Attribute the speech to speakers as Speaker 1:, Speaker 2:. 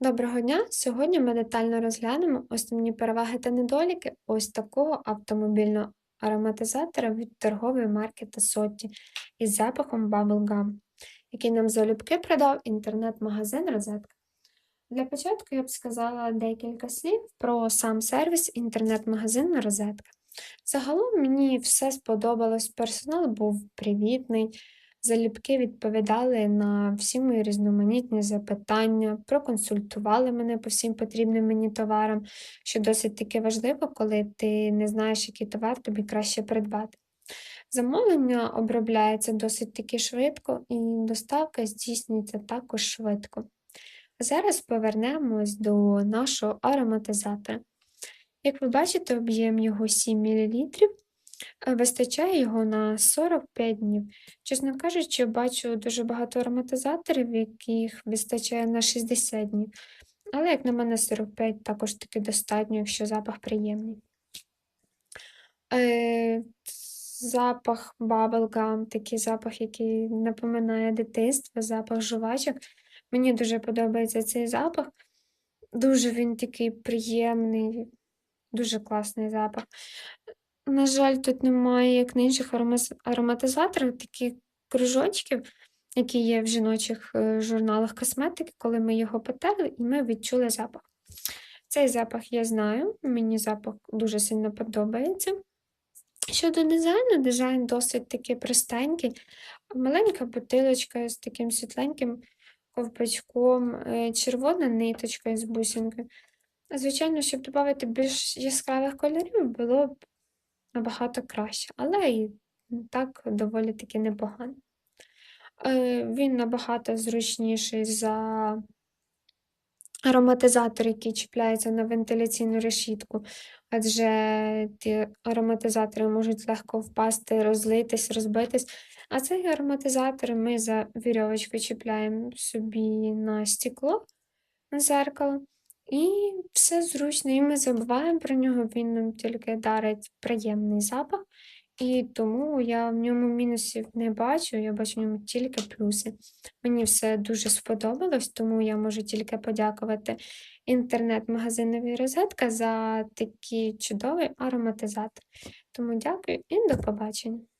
Speaker 1: Доброго дня! Сьогодні ми детально розглянемо основні переваги та недоліки ось такого автомобільного ароматизатора від торгової марки Tassotti із запахом Bubble Gum, який нам залюбки продав інтернет-магазин Розетка. Для початку я б сказала декілька слів про сам сервіс інтернет-магазину Розетка. Загалом мені все сподобалось, персонал був привітний, залюбки відповідали на всі мої різноманітні запитання, проконсультували мене по всім потрібним мені товарам, що досить таки важливо, коли ти не знаєш, який товар тобі краще придбати. Замовлення обробляється досить таки швидко, і доставка здійснюється також швидко. Зараз повернемось до нашого ароматизатора. Як ви бачите, об'єм його 7 мл, вистачає його на 45 днів. Чесно кажучи, бачу дуже багато ароматизаторів, яких вистачає на 60 днів. Але, як на мене, 45 також таки достатньо, якщо запах приємний. Е, Запах bubblegum, такий запах, який напоминає дитинство, запах жувачок. Мені дуже подобається цей запах. Дуже він такий приємний, дуже класний запах. На жаль, тут немає, як на інших ароматизаторах, таких кружочків, які є в жіночих е, журналах косметики, коли ми його потерли і ми відчули запах. Цей запах я знаю, мені запах дуже сильно подобається. Щодо дизайну, дизайн досить таки простенький, маленька бутилочка з таким світленьким ковпачком, е, червона ниточка з бусинкою. Звичайно, щоб додати більш яскравих кольорів, було б набагато краще, але і так доволі таки непогано. Е, він набагато зручніший за ароматизатор, який чіпляється на вентиляційну решітку, адже ті ароматизатори можуть легко впасти, розлитись, розбитись. А цей ароматизатор ми за вірьовочку чіпляємо собі на стекло, на зеркало. І все зручно, і ми забуваємо про нього, він нам тільки дарить приємний запах, і тому я в ньому мінусів не бачу, я бачу в ньому тільки плюси. Мені все дуже сподобалось, тому я можу тільки подякувати інтернет-магазинові розетка за такий чудовий ароматизатор. Тому дякую і до побачення!